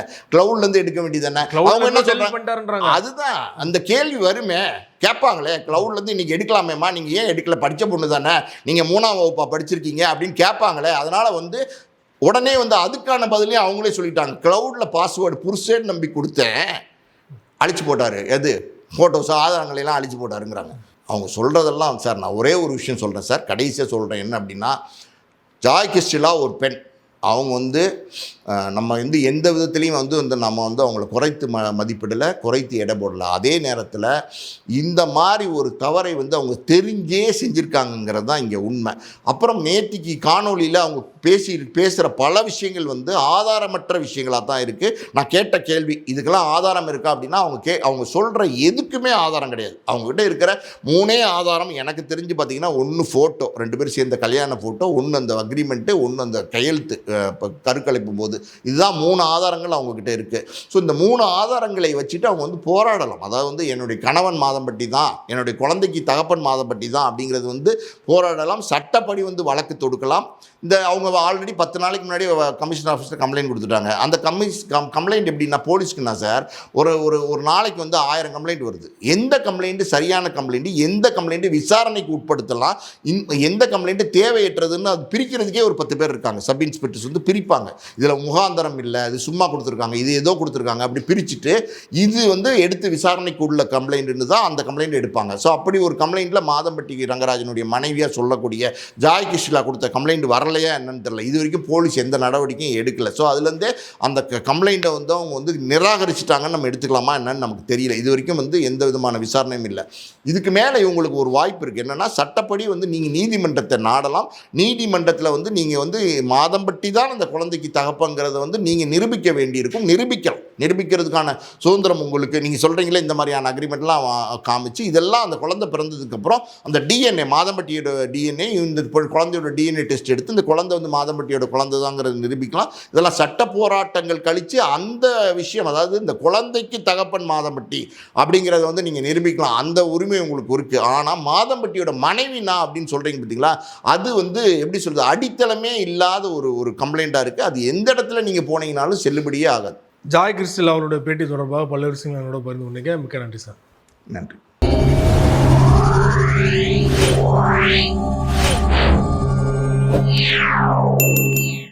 இருந்து எடுக்க வேண்டியது ல அவங்க என்ன பண்ணிட்டாருன்றாங்க. அதுதான். அந்த கேள்வி வருமே. கேட்பாங்களே. இருந்து இன்னைக்கு எடுக்கலாமேம்மா? நீங்கள் ஏன் எடுக்கல? படித்த பொண்ணு தானே நீங்கள் மூணாம் வகுப்பா படிச்சிருக்கீங்க அப்படின்னு கேட்பாங்களே. அதனால் வந்து உடனே வந்து அதுக்கான பதிலையும் அவங்களே சொல்லிட்டாங்க. க்ளவுடில் பாஸ்வேர்டு புருஷேன்னு நம்பி கொடுத்தேன். அழிச்சு போட்டார். எது? ஃபோட்டோஸ் ஆதாரங்களெல்லாம் அழிச்சு போட்டாருங்கிறாங்க. அவங்க சொல்கிறதெல்லாம் சார் நான் ஒரே ஒரு விஷயம் சொல்கிறேன் சார். கடைசியாக சொல்கிறேன் என்ன அப்படின்னா ஜாய் கிறிஸ்டிலா ஒரு பெண். அவங்க வந்து நம்ம வந்து எந்த விதத்துலேயும் வந்து வந்து நம்ம வந்து அவங்கள குறைத்து ம மதிப்பிடலை குறைத்து எடை போடல. அதே நேரத்தில் இந்த மாதிரி ஒரு தவறை வந்து அவங்க தெரிஞ்சே செஞ்சுருக்காங்கங்கிறது தான் இங்கே உண்மை. அப்புறம் நேற்றுக்கு காணொளியில் அவங்க பேசி பேசுகிற பல விஷயங்கள் வந்து ஆதாரமற்ற விஷயங்களாக தான் இருக்குது நான் கேட்ட கேள்வி இதுக்கெல்லாம் ஆதாரம் இருக்கா அப்படின்னா அவங்க கே அவங்க சொல்கிற எதுக்குமே ஆதாரம் கிடையாது. அவங்ககிட்ட இருக்கிற மூணே ஆதாரம் எனக்கு தெரிஞ்சு பார்த்தீங்கன்னா ஒன்று ஃபோட்டோ ரெண்டு பேரும் சேர்ந்த கல்யாண ஃபோட்டோ ஒன்று அந்த அக்ரிமெண்ட்டு ஒன்று அந்த கையெழுத்து கருக்கலைப்பும் போது. இதுதான் மூணு ஆதாரங்கள் அவங்கக்கிட்ட இருக்குது ஸோ இந்த மூணு ஆதாரங்களை வச்சுட்டு அவங்க வந்து போராடலாம். அதாவது வந்து என்னுடைய கணவன் மாதம்பட்டி தான் என்னுடைய குழந்தைக்கு தகப்பன் மாதம்பட்டி தான் அப்படிங்கிறது வந்து போராடலாம். சட்டப்படி வந்து வழக்கு தொடுக்கலாம். இந்த அவங்க ஆல்ரெடி பத்து நாளைக்கு முன்னாடி கமிஷன் ஆஃபீஸில் கம்ப்ளைண்ட் கொடுத்துட்டாங்க. அந்த கமிஷ் கம் கம்ப்ளைண்ட் எப்படின்னா போலீஸ்க்குன்னா சார்? ஒரு ஒரு ஒரு நாளைக்கு வந்து ஆயிரம் கம்ப்ளைண்ட் வருது. எந்த கம்ப்ளைண்ட்டு சரியான கம்ப்ளைண்ட்டு எந்த கம்ப்ளைண்ட்டு விசாரணைக்கு உட்படுத்தலாம். இன் எந்த கம்ப்ளைண்ட்டு தேவையற்றதுன்னு அது பிரிக்கிறதுக்கே ஒரு பத்து பேர் இருக்காங்க. சப் இன்ஸ்பெக்டர்ஸ் வந்து பிரிப்பாங்க. இதில் முகாந்தரம் இல்லை இது சும்மா கொடுத்துருக்காங்க இது ஏதோ கொடுத்துருக்காங்க அப்படி பிரிச்சுட்டு இது வந்து எடுத்து விசாரணைக்கு உள்ள கம்ப்ளைண்ட்னு தான் அந்த கம்ப்ளைண்ட் எடுப்பாங்க. ஸோ அப்படி ஒரு கம்ப்ளைண்ட்டில் மாதம்பட்டி ரங்கராஜனுடைய மனைவியாக சொல்லக்கூடிய ஜாய் கிருஷ்ணா கொடுத்த கம்ப்ளைண்ட் வரலையா என்னன்னு தெரியல. இது வரைக்கும் போலீஸ் எந்த நடவடிக்கையும் எடுக்கலை. ஸோ அதுலேருந்தே அந்த கம்ப்ளைண்ட்டை வந்து அவங்க வந்து நிராகரிச்சிட்டாங்கன்னு நம்ம எடுத்துக்கலாமா என்னன்னு நமக்கு தெரியல. இது வரைக்கும் வந்து எந்த விதமான விசாரணையும் இல்லை. இதுக்கு மேலே இவங்களுக்கு ஒரு வாய்ப்பு இருக்குது என்னென்னா சட்டப்படி வந்து நீங்கள் நீதிமன்றத்தை நாடலாம். நீதிமன்றத்தில் வந்து நீங்கள் வந்து மாதம்பட்டி தான் அந்த குழந்தைக்கு தகப்பங்கிறத வந்து நீங்கள் நிரூபிக்க வேண்டியிருக்கும் நிரூபிக்கலாம். நிரூபிக்கிறதுக்கான சுதந்திரம் உங்களுக்கு. நீங்கள் சொல்கிறீங்களே இந்த மாதிரியான அக்ரிமெண்ட்லாம் காமிச்சு இதெல்லாம் அந்த குழந்தை பிறந்ததுக்கப்புறம் அந்த டிஎன்ஏ மாதம்பட்டியோட டிஎன்ஏ இந்த குழந்தையோட டிஎன்ஏ டெஸ்ட் எடுத்து இந்த குழந்தை வந்து மாதம்பட்டியோட குழந்தை தாங்கிறது நிரூபிக்கலாம். இதெல்லாம் சட்ட போராட்டங்கள் கழித்து அந்த விஷயம் அதாவது இந்த குழந்தைக்கு தகப்பன் மாதம்பட்டி அப்படிங்கிறத வந்து நீங்கள் நிரூபிக்கலாம். அந்த உரிமை உங்களுக்கு இருக்குது ஆனால் மாதம்பட்டியோட மனைவி நான் அப்படின்னு சொல்கிறீங்க பார்த்தீங்களா அது வந்து எப்படி சொல்கிறது அடித்தளமே இல்லாத ஒரு ஒரு கம்ப்ளைண்ட்டாக இருக்குது அது எந்த இடத்துல நீங்கள் போனீங்கனாலும் செல்லுபடியே ஆகாது. ஜாய் கிறிஸ்டல் அவரோட பேட்டி தொடர்பாக பல்வேறு விஷயங்கள் என்னோட பகிர்ந்து கொண்டீங்க. மிக்க நன்றி சார். நன்றி.